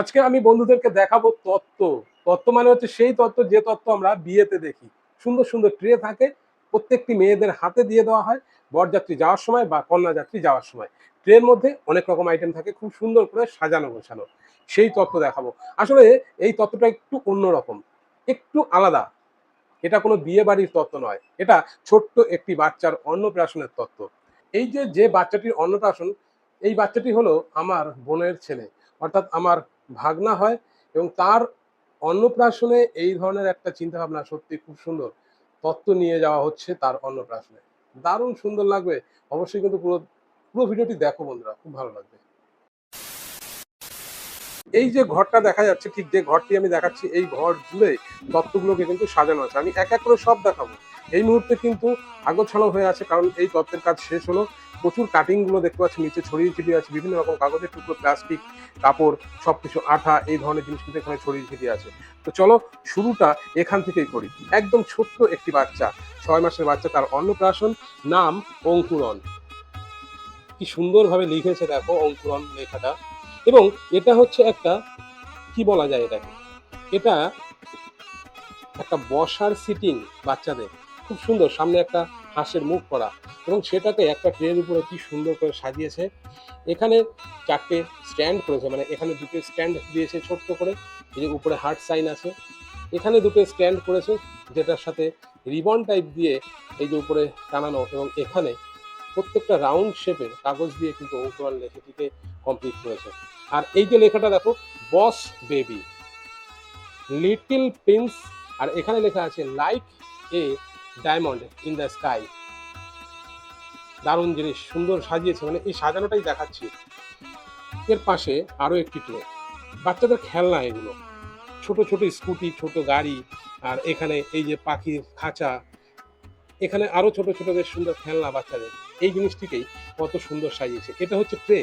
আজকে আমি বন্ধুদেরকে দেখাবো তত্ত্ব। তত্ত্ব মানে হচ্ছে সেই তত্ত্ব, যে তত্ত্ব আমরা বিয়েতে দেখি। সুন্দর সুন্দর ট্রে থাকে, প্রত্যেকটি মেয়েদের হাতে দিয়ে দেওয়া হয়, বরযাত্রী যাওয়ার সময় বা কন্যাযাত্রী যাওয়ার সময়। ট্রের মধ্যে অনেক রকম আইটেম থাকে, খুব সুন্দর করে সাজানো, গোছানো। সেই তত্ত্ব দেখাবো। আসলে এই তত্ত্বটা একটু অন্যরকম একটু আলাদা। এটা কোনো বিয়ে বাড়ির তত্ত্ব নয়, এটা ছোট্ট একটি বাচ্চার অন্নপ্রাশনের তত্ত্ব। এই যে যে বাচ্চাটির অন্নপ্রাশন, এই বাচ্চাটি হলো আমার বোনের ছেলে। অর্থাৎ আমার ভাগনা হয় এবং তার অন্নপ্রাশনে এই ধরনের একটা চিন্তা ভাবনা সত্যি খুব সুন্দর। তত্ত্ব নিয়ে যাওয়া হচ্ছে তার অন্নপ্রাশনে। দারুণ সুন্দর লাগবে। অবশ্যই কিন্তু পুরো পুরো ভিডিওটি দেখো বন্ধুরা, খুব ভালো লাগবে। এই যে ঘরটা দেখা যাচ্ছে, ঠিক যে ঘরটি আমি দেখাচ্ছি, এই ঘর জুড়ে তত্ত্বগুলোকে কিন্তু সাজানো আছে। আমি এক এক করে সব দেখাবো। এই মুহূর্তে কিন্তু আগোছালো হয়ে আছে কারণ এই তত্ত্বের কাজ শেষ হলো। প্রচুর কাটিংগুলো দেখতে পাচ্ছি, নিচে ছড়িয়ে ছিটিয়ে আছে, বিভিন্ন রকম কাগজের টুকরো প্লাস্টিক কাপড়, সবকিছু, আঠা, এই ধরনের জিনিস কিন্তু এখানে ছড়িয়ে ছিটিয়ে আছে। তো চলো শুরুটা এখান থেকেই করি। একদম ছোট্ট একটি বাচ্চা, ছয় মাসের বাচ্চা, তার অন্নপ্রাশন, নাম অঙ্কুরন কি সুন্দরভাবে লিখেছে দেখো অঙ্কুরন লেখাটা। এবং এটা হচ্ছে একটা, কি বলা যায় এটাকে? এটা একটা বসার সিটিং বাচ্চাদের। খুব সুন্দর, সামনে একটা হাঁসের মুখ করা এবং সেটাকে একটা ট্রের উপরে কি সুন্দর করে সাজিয়েছে। এখানে চারটে স্ট্যান্ড করেছে মানে এখানে দুটো স্ট্যান্ড দিয়েছে ছোট্ট করে, এই যে উপরে হার্ট সাইন আছে। এখানে দুটো স্ট্যান্ড করেছে যেটার সাথে রিবন টাইপ দিয়ে এই যে উপরে টানানো এবং এখানে প্রত্যেকটা রাউন্ড শেপের কাগজ দিয়ে কিন্তু অঙ্কুরাল লেখাটিকে কমপ্লিট করেছে। আর এই যে লেখাটা দেখো, বস বেবি, লিটিল প্রিন্স, আর এখানে লেখা আছে, like a diamond in the sky দারুণ জিনিস, সুন্দর সাজিয়েছে মানে এই সাজানোটাই দেখাচ্ছি। এর পাশে আরও একটি ট্রে বাচ্চাদের খেলনা এগুলো। ছোট ছোট স্কুটি, ছোট গাড়ি, আর এখানে এই যে পাখির খাঁচা। এখানে আরও ছোট ছোট বেশ সুন্দর খেলনা বাচ্চাদের। এই জিনিসটিকেই কত সুন্দর সাজিয়েছে। এটা হচ্ছে ট্রে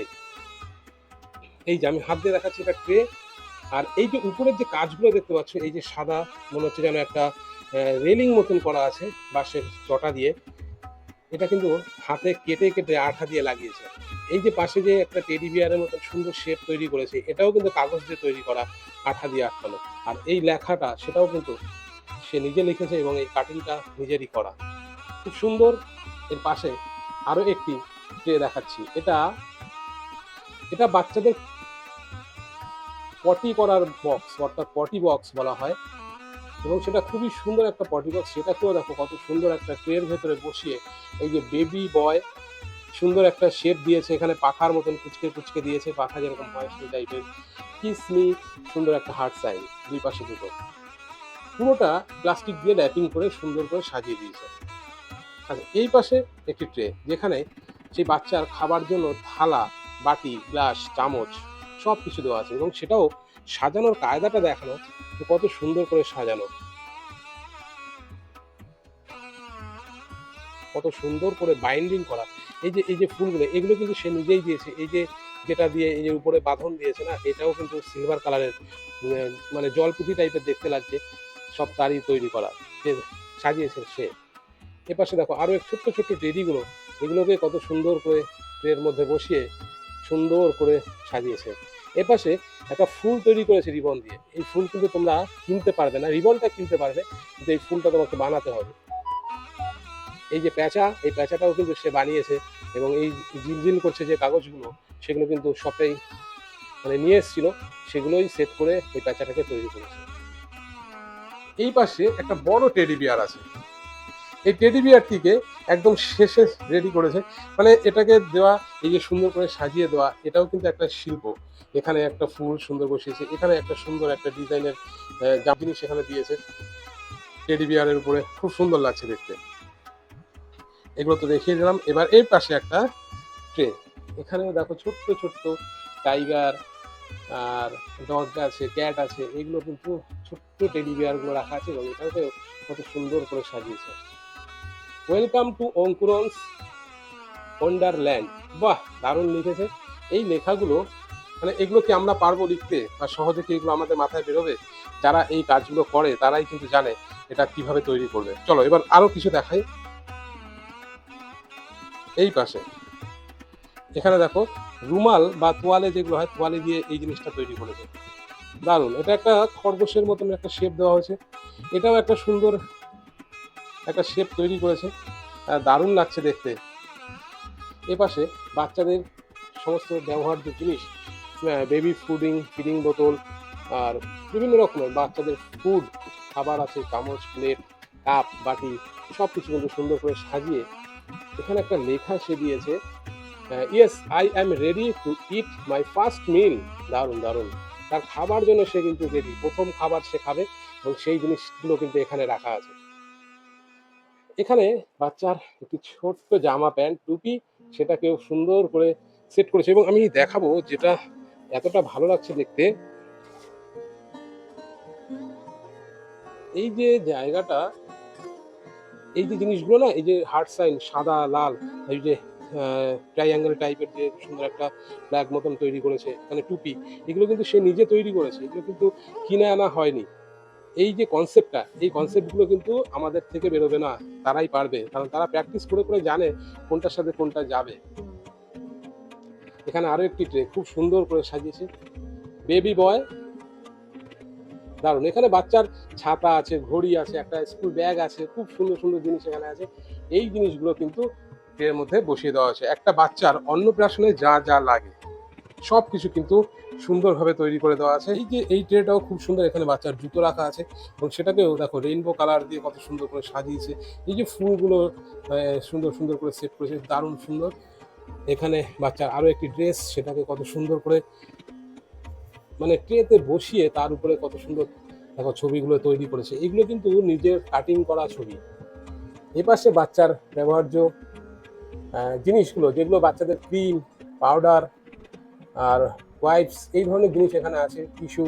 এই যে আমি হাত দিয়ে দেখাচ্ছি, এটা ট্রে আর এই যে উপরের যে কাজগুলো দেখতে পাচ্ছ, এই যে সাদা মনে হচ্ছে যেন একটা রেলিং মতন করা আছে বাঁশের চটা দিয়ে। এটা কিন্তু হাতে কেটে কেটে আঠা দিয়ে লাগিয়েছে। এই যে পাশে যে একটা টেডি বিয়ারের মতন সুন্দর শেপ তৈরি করেছে, এটাও কিন্তু কাগজ দিয়ে তৈরি করা, আঠা দিয়ে আটকানো। আর এই লেখাটা, সেটাও কিন্তু সে নিজে লিখেছে এবং এই কাটিংটা নিজেরই করা। খুব সুন্দর, এর পাশে আরও একটি ট্রে দেখাচ্ছি। এটা এটা বাচ্চাদের পটি করার বক্স অর্থাৎ পটি বক্স বলা হয়। এবং সেটা খুবই সুন্দর একটা পটি বক্স সেটাকেও দেখো কত সুন্দর একটা ট্রের ভেতরে বসিয়ে এই যে বেবি বয় সুন্দর একটা শেপ দিয়েছে, এখানে পাখার মতন কুচকে কুচকে দিয়েছে, পাখা যেরকম হয় সেই টাইপের কিসমি সুন্দর একটা হার্ট সাইন দুই পাশে দুটো। পুরোটা প্লাস্টিক দিয়ে র্যাপিং করে সুন্দর করে সাজিয়ে দিয়েছে। আচ্ছা এই পাশে একটি ট্রে যেখানে সেই বাচ্চার খাবার জন্য থালা, বাটি গ্লাস চামচ সব কিছু দেওয়া আছে এবং সেটাও সাজানোর কায়দাটা দেখানো কত সুন্দর করে সাজানো। কত সুন্দর করে বাইন্ডিং করা। এই যে এই যে ফুলগুলো, এগুলো কিন্তু সে নিজেই দিয়েছে। এই যে, যেটা দিয়ে এই যে উপরে বাঁধন দিয়েছে না, এটাও কিন্তু সিলভার কালারের মানে জলপুতি টাইপের দেখতে লাগছে। সব তারই তৈরি করা। যে সাজিয়েছে সে। এপাশে দেখো, আরও এক ছোট্ট ছোট্ট টেডিগুলো, এগুলোকে কত সুন্দর করে ট্রের মধ্যে বসিয়ে সুন্দর করে সাজিয়েছে। এপাশে একটা ফুল তৈরি করেছে রিবন দিয়ে। এই ফুল কিন্তু তোমরা কিনতে পারবে না। রিবনটা কিনতে পারবে, কিন্তু এই ফুলটা তোমাকে বানাতে হবে। এই যে প্যাঁচা, এই প্যাঁচাটাও কিন্তু সে বানিয়েছে এবং এই ঝিলঝিল করছে যে কাগজগুলো, সেগুলো কিন্তু সবটাই মানে নিয়ে এসেছিল, সেগুলোই সেট করে এই প্যাঁচাটাকে তৈরি করেছে। এই পাশে একটা বড় টেডি বিয়ার আছে। এই টেডি বিয়ারটিকে একদম শেষে রেডি করেছে। মানে এটাকে দেওয়া, এই যে সুন্দর করে সাজিয়ে দেওয়া, এটাও কিন্তু একটা শিল্প। এখানে একটা ফুল সুন্দর বসিয়েছে, এখানে একটা সুন্দর একটা ডিজাইনের জিনিস সেখানে দিয়েছে। টেডি বিয়ারের উপরে খুব সুন্দর লাগছে দেখতে। এগুলো তো দেখিয়ে দিলাম। এবার এর পাশে একটা ট্রে। এখানে দেখো ছোট্ট ছোট্ট টাইগার আর ডগ আছে ক্যাট আছে, এগুলো কিন্তু ছোট্ট টেডি বিয়ারগুলো রাখা আছে এবং এটাকেও কত সুন্দর করে সাজিয়েছে। ওয়েলকাম টু অঙ্কুরন্স ওয়ান্ডারল্যান্ড বাহ, দারুণ লিখেছে। এই লেখাগুলো মানে এগুলো কি আমরা পারব লিখতে? বা সহজে কি এগুলো আমাদের মাথায় বেরোবে? যারা এই কাজগুলো করে, তারাই কিন্তু জানে এটা কীভাবে তৈরি করবে। চলো, এবার আরও কিছু দেখাই। এই পাশে। এখানে দেখো, রুমাল বা তোয়ালে যেগুলো হয়, তোয়ালে দিয়ে এই জিনিসটা তৈরি করেছে। দারুণ। এটা একটা খরগোশের মতন একটা শেপ দেওয়া হয়েছে। এটাও একটা সুন্দর একটা শেপ তৈরি করেছে। দারুণ লাগছে দেখতে। এপাশে বাচ্চাদের সমস্ত ব্যবহার্য জিনিস বেবি ফুডিং ফিডিং বোতল আর বিভিন্ন রকমের বাচ্চাদের ফুড খাবার আছে, চামচ প্লেট কাপ বাটি সব কিছু কিন্তু সুন্দর করে সাজিয়ে এখানে একটা লেখা সে দিয়েছে yes I am ready to eat my first meal দারুণ দারুণ। তার খাবার জন্য সে কিন্তু রেডি প্রথম খাবার সে খাবে এবং সেই জিনিসগুলো কিন্তু এখানে রাখা আছে। এখানে বাচ্চার একটি ছোট্ট জামা প্যান্ট, টুপি সেটাকেও সুন্দর করে সেট করেছে এবং আমি দেখাবো যেটা এতটা ভালো লাগছে দেখতে। এই যে জায়গাটা, এই যে জিনিসগুলো না, এই যে হার্ট সাইন সাদা, লাল, এই যে ট্রাইঅ্যাঙ্গেল টাইপের যে সুন্দর একটা ফ্ল্যাগ মতন তৈরি করেছে মানে টুপি, এগুলো কিন্তু সে নিজে তৈরি করেছে, এগুলো কিন্তু কিনে আনা হয়নি। এই যে কনসেপ্টটা এই কনসেপ্টগুলো কিন্তু আমাদের থেকে বেরোবে না, তারাই পারবে, কারণ তারা প্র্যাকটিস করে করে জানে কোনটার সাথে কোনটা যাবে। এখানে আরও একটি ট্রে, খুব সুন্দর করে সাজিয়েছে। বেবি বয় দারুণ। এখানে বাচ্চার ছাতা আছে, ঘড়ি আছে, একটা স্কুল ব্যাগ আছে, খুব সুন্দর সুন্দর জিনিস এখানে আছে। এই জিনিসগুলো কিন্তু ট্রের মধ্যে বসিয়ে দেওয়া হয়েছে। একটা বাচ্চার অন্নপ্রাশনে যা যা লাগে সব কিছু কিন্তু সুন্দরভাবে তৈরি করে দেওয়া আছে। এই যে, এই ট্রেটাও খুব সুন্দর এখানে বাচ্চার জুতো রাখা আছে এবং সেটাকেও দেখো রেইনবো কালার দিয়ে কত সুন্দর করে সাজিয়েছে। এই যে ফুলগুলো সুন্দর সুন্দর করে সেট করেছে, দারুণ সুন্দর। এখানে বাচ্চার আরও একটি ড্রেস সেটাকে কত সুন্দর করে মানে ট্রেতে বসিয়ে তার উপরে কত সুন্দর দেখো ছবিগুলো তৈরি করেছে। এগুলো কিন্তু নিজের কাটিং করা ছবি। এপাশে বাচ্চার ব্যবহার্য জিনিসগুলো যেগুলো বাচ্চাদের ক্রিম পাউডার আর ওয়াইপস এই ধরনের জিনিস এখানে আছে টিস্যু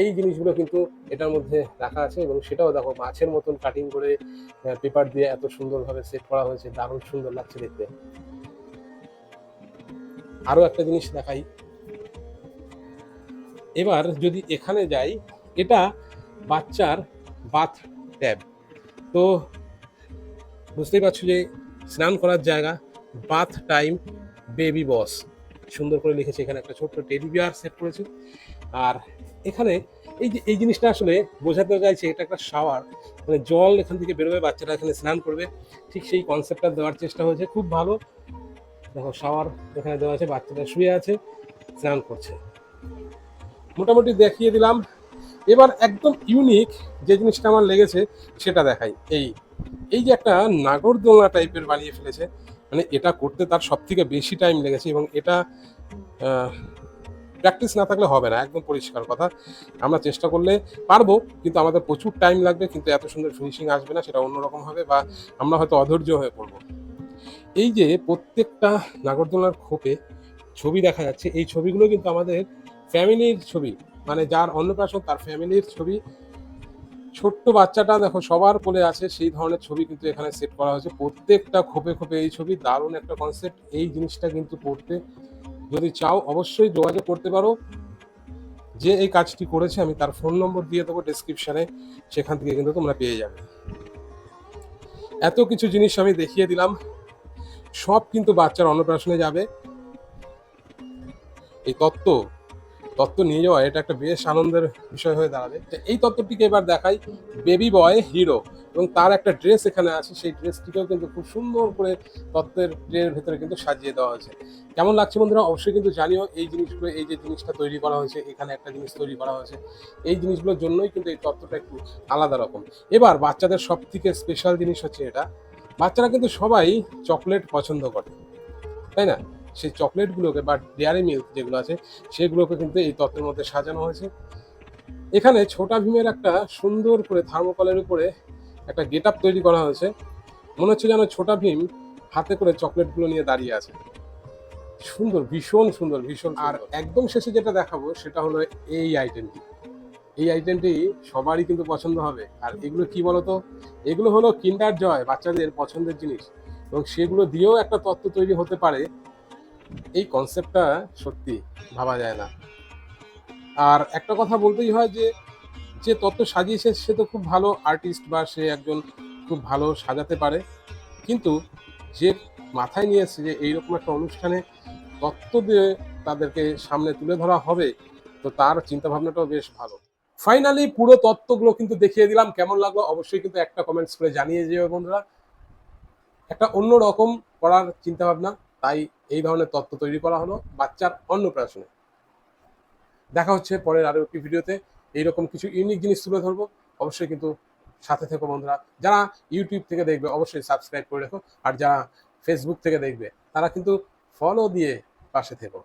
এই জিনিসগুলো কিন্তু এটার মধ্যে রাখা আছে এবং সেটাও দেখো মাছের মতন কাটিং করে পেপার দিয়ে এত সুন্দরভাবে সেট করা হয়েছে, দারুণ সুন্দর লাগছে দেখতে। আরও একটা জিনিস দেখাই। এবার যদি এখানে যাই, এটা বাচ্চার বাথ ট্যাব। তো বুঝতেই পারছ যে স্নান করার জায়গা, বাথ টাইম বেবি বস। সুন্দর করে লিখেছে এখানে একটা ছোট্ট টেডি বিয়ার সেট করেছে। আর এখানে এই যে, এই জিনিসটা আসলে বোঝাতে চাইছে, এটা একটা শাওয়ার। মানে জল এখান থেকে বেরোবে, বাচ্চারা এখানে স্নান করবে। ঠিক সেই কনসেপ্টটা দেওয়ার চেষ্টা হয়েছে। খুব ভালো। দেখো শাওয়ার এখানে দেওয়া আছে বাচ্চারা শুয়ে আছে, স্নান করছে। মোটামুটি দেখিয়ে দিলাম। এবার একদম ইউনিক যে জিনিসটা আমার লেগেছে, সেটা দেখাই। এই এই যে একটা নাগরদোলনা টাইপের বানিয়ে ফেলেছে মানে এটা করতে তার সব থেকে বেশি টাইম লেগেছে এবং এটা প্র্যাকটিস না থাকলে হবে না, একদম পরিষ্কার কথা। আমরা চেষ্টা করলে পারব, কিন্তু আমাদের প্রচুর টাইম লাগবে, কিন্তু এত সুন্দর ফিনিশিং আসবে না, সেটা অন্যরকম হবে বা আমরা হয়তো অধৈর্য হয়ে পড়ব। এই যে প্রত্যেকটা নাগরদোলার খোপে ছবি দেখা যাচ্ছে, এই ছবিগুলো কিন্তু আমাদের ফ্যামিলির ছবি। মানে যার অন্নপ্রাশন, তার ফ্যামিলির ছবি। ছোট্ট বাচ্চাটা দেখো, সবার কোলে আছে, সেই ধরনের ছবি কিন্তু এখানে সেট করা হয়েছে। প্রত্যেকটা খোপে খোপে এই ছবি, দারুণ একটা কনসেপ্ট এই জিনিসটা কিন্তু করতে যদি চাও অবশ্যই যোগাযোগ করতে পারো। যে এই কাজটি করেছে, আমি তার ফোন নম্বর দিয়ে দেবো ডেসক্রিপশনে সেখান থেকে কিন্তু তোমরা পেয়ে যাবে। এত কিছু জিনিস আমি দেখিয়ে দিলাম। সব কিন্তু বাচ্চার অন্নপ্রাশনে যাবে। এই তত্ত্ব তত্ত্ব নিয়ে যাওয়া, এটা একটা বেশ আনন্দের বিষয় হয়ে দাঁড়াবে। এই তত্ত্বটিকে এবার দেখাই বেবি বয় হিরো এবং তার একটা ড্রেস এখানে আছে, সেই ড্রেসটিকেও কিন্তু খুব সুন্দর করে তত্ত্বের ট্রের ভেতরে কিন্তু সাজিয়ে দেওয়া হয়েছে। কেমন লাগছে বন্ধুরা? অবশ্যই কিন্তু জানিও এই জিনিসগুলো, এই যে জিনিসটা তৈরি করা হয়েছে, এখানে একটা জিনিস তৈরি করা হয়েছে। এই জিনিসগুলোর জন্যই কিন্তু এই তত্ত্বটা একটু আলাদা রকম। এবার বাচ্চাদের সব থেকে স্পেশাল জিনিস হচ্ছে এটা বাচ্চারা কিন্তু সবাই চকলেট পছন্দ করে তাই না? সেই চকলেটগুলোকে বা ডেয়ারি মিল্ক যেগুলো আছে সেগুলোকে কিন্তু এই তত্ত্বের মধ্যে সাজানো হয়েছে। এখানে ছোটা ভীমের একটা সুন্দর করে থার্মোকলের উপরে একটা গেট আপ তৈরি করা হয়েছে। মনে হচ্ছে যেন ছোটা ভীম হাতে করে চকলেটগুলো নিয়ে দাঁড়িয়ে আছে। সুন্দর ভীষণ সুন্দর ভীষণ আর একদম শেষে যেটা দেখাবো সেটা হলো এই আইটেমটি এই আইটেমটি সবারই কিন্তু পছন্দ হবে। আর এগুলো কি বলতো? এগুলো হলো কিন্ডার জয় বাচ্চাদের পছন্দের জিনিস। এবং সেগুলো দিয়েও একটা তত্ত্ব তৈরি হতে পারে। এই কনসেপ্টটা সত্যি ভাবা যায় না। আর একটা কথা বলতেই হয় যে যে তত্ত্ব সাজিয়েছে সে তো খুব ভালো আর্টিস্ট বা সে একজন খুব ভালো সাজাতে পারে। কিন্তু যে মাথায় নিয়ে এসেছে যে এইরকম একটা অনুষ্ঠানে তত্ত্ব দিয়ে তাদেরকে সামনে তুলে ধরা হবে, তো তার চিন্তা ভাবনাটাও বেশ ভালো। ফাইনালি পুরো তত্ত্বগুলো কিন্তু দেখিয়ে দিলাম। কেমন লাগল অবশ্যই কিন্তু একটা কমেন্টস করে জানিয়ে যেও বন্ধুরা। একটা অন্য রকম করার চিন্তা ভাবনা তাই এই ধরনের তত্ত্ব তৈরি করা হলো বাচ্চার অন্নপ্রাশনে। দেখা হচ্ছে পরের আরও একটি ভিডিওতে। এইরকম কিছু ইউনিক জিনিস তুলে ধরবো। অবশ্যই কিন্তু সাথে থেকো বন্ধুরা। যারা ইউটিউব থেকে দেখবে, অবশ্যই সাবস্ক্রাইব করে রেখো। আর যারা ফেসবুক থেকে দেখবে, তারা কিন্তু ফলো দিয়ে পাশে থেকো।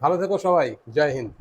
ভালো থেকো সবাই। জয় হিন্দ।